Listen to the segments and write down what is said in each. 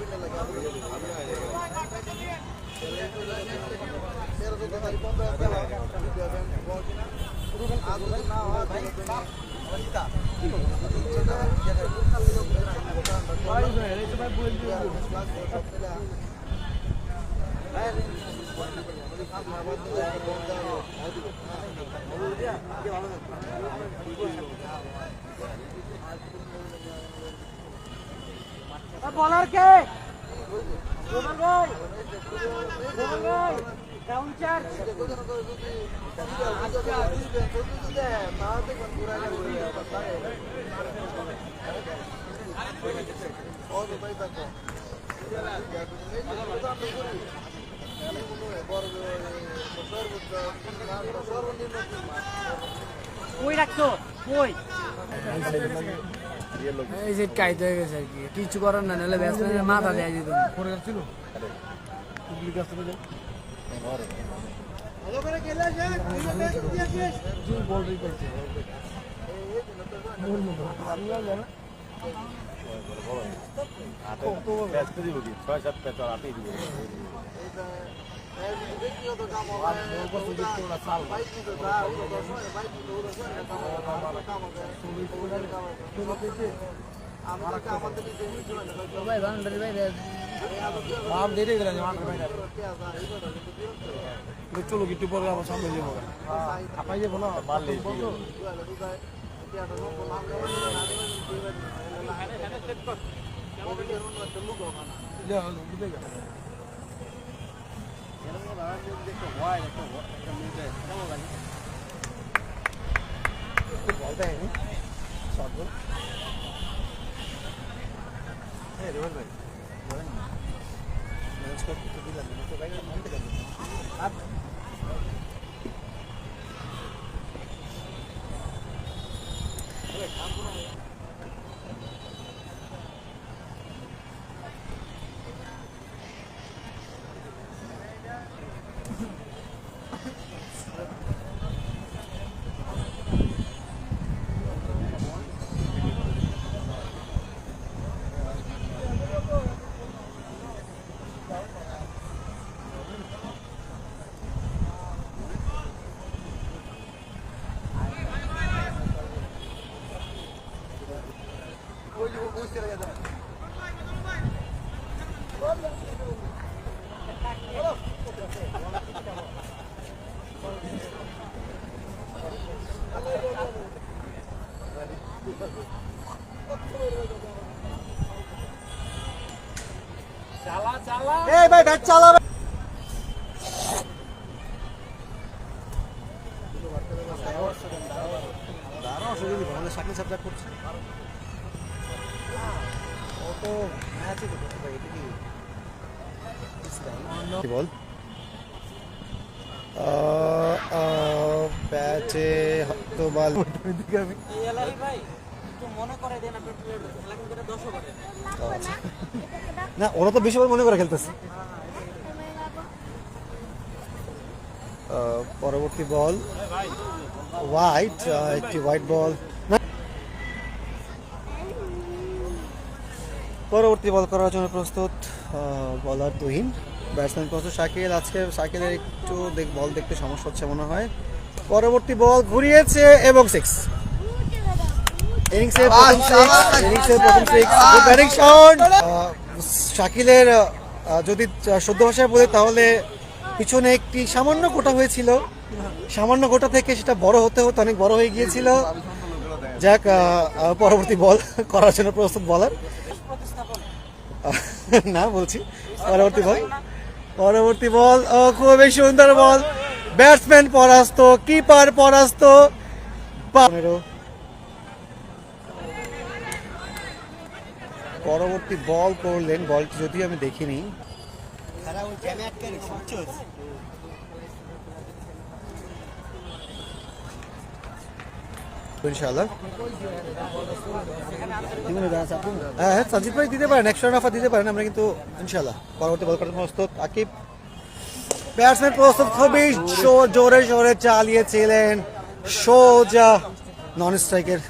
বলার কে গোপাল ভাই down charge কই রাখছো? কই? এই যে কাইতে গেছে আর কি। কিছু করার না নাহলে ব্যাটসম্যানের মাথা দেয় দিত পরে ছিল ছয় সাতটা চল আটেই দিব চলো একটু পরে আবার সামনে যাব আপাই যাব না মারলে ভাই এই ভাই ব্যাট চালাবে। শাকিল সাবজেক্ট করছে। বল ব্যাচে তো বল ভাই না ওরা তো বেশি মনে করে খেলতেছে। পরবর্তী বল হোয়াইট একটি হোয়াইট বল পরবর্তী বল করার জন্য প্রস্তুত বলার তুহিন। ব্যাটসম্যান প্রস্তুত শাকিল। আজকে শাকিলের একটু দেখ বল দেখতে সমস্যা হচ্ছে মনে হয়। পরবর্তী বল ঘুরিয়েছে এবং সিক্স ইনিংসের প্রথম সিক্স ইনিংসের প্রথম সিক্স গুড ব্যাটিং শট শাকিলের যদি সদ্য ভাষায় বলি তাহলে পিছনে একটি সামান্য গোটা হয়েছিল। সামান্য গোটা থেকে সেটা বড় হতে হতে অনেক বড় হয়ে গিয়েছিল। যাক পরবর্তী বল করার জন্য প্রস্তুত বলার না বলছি। পরবর্তী বল। পরবর্তী বল ও, খুবই সুন্দর বল। ব্যাটসম্যান পরাস্ত কিপার পরাস্ত। পরবর্তী বল করলেন বলটি যদিও আমি দেখিনি। হ্যাঁ হ্যাঁ ভাই দিতে পারেন রাফা দিতে পারেন, আমরা কিন্তু পরবর্তী বল প্রস্তুত, আকিব। ব্যাটসম্যান প্রস্তুত, খুবই জোরে জোরে চালিয়েছিলেন, সোজা নন স্ট্রাইকের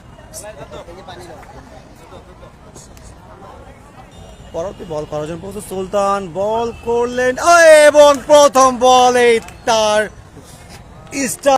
পরবর্তী বল করার জন্য প্রস্তুত, সুলতান বল করলেন এবং প্রথম বলে তার স্টার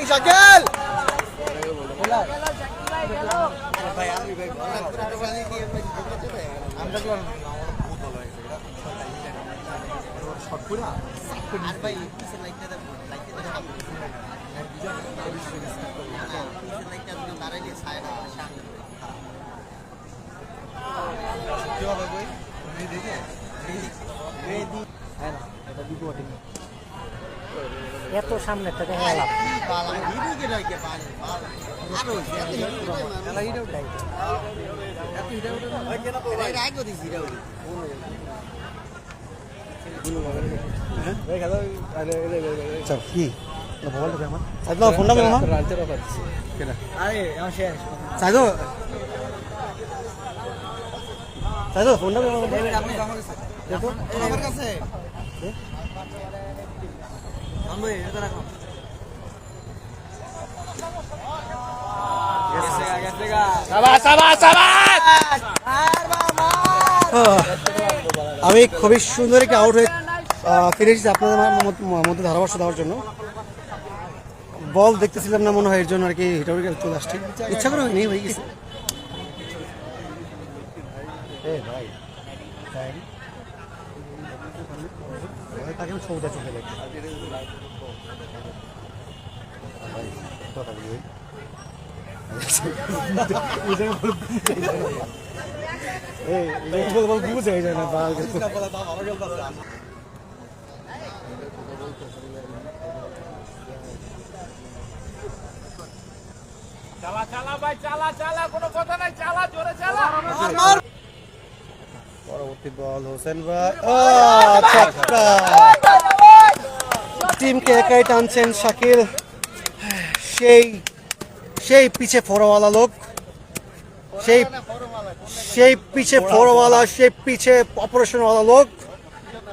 এত সামনে থেকে হেলা আচ্ছা কি? সাইদুল ফোনটা দে মামা? আরে আমার শেষ। সাইদুল? সাইদুল ফোনটা দে আপনি আমার কাছে। আমি এটা রাখো। আমি খুবই সুন্দর একটি আউট হয়ে ফিরে এসেছি আপনাদের মধ্যে ধারাভাষ্য দেওয়ার জন্য। বল দেখতেছিলাম না মনে হয় এর জন্য আর কি হিটাউরি চলে আসছে ইচ্ছা করে হয়নি হয়ে গেছে? তাকে ছবিটা চোখে বুঝে যায় না। চালা ভাই চালা চালা কোনো কথা নাই চালা জোরে চালা। পরবর্তী বল হোসেন ভাই। ও ছক্কা। টিমকে একাই টানছেন শাকিল। সেই সেই পিছে ফোরওয়ালা লোক। সেই সেই পিছে ফোরওয়ালা সেই পিছে অপারেশনওয়ালা লোক।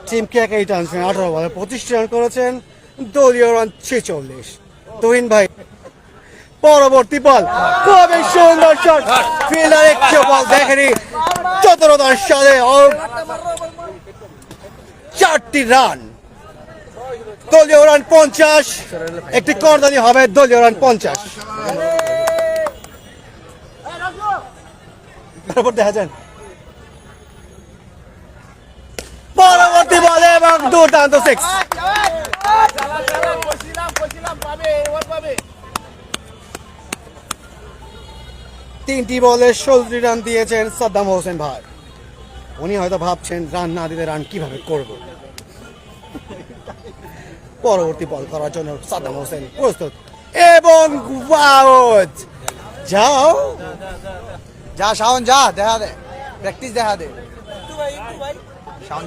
টিমকে একাই টানছেন। আঠারো বলে পঁচিশ রান করেছেন। দলীয় রান ছেচল্লিশ। তুহিন ভাই পরবর্তী বল। খুবই সুন্দর শট ফিল্ডার একটি বল দেখেনি। চতুর্দশ সালে চারটি রান দলীয় রান পঞ্চাশ। একটি করদানি হবে দলীয় রান পঞ্চাশ। তারপর দেখা যান পরবর্তী বলে এবং দুর্দান্ত সিক্স তিনটি বলে ষোলটি রান দিয়েছেন সাদ্দাম হোসেন ভাই। উনি হয়তো ভাবছেন, রান না দিলে রান কীভাবে করব? পরবর্তী বল করার জন্য সাদ্দাম হোসেন প্রস্তুত। এবং যাও। যা শাওন, যা, দেখা দে। প্র্যাকটিস দেখা দে। শাওন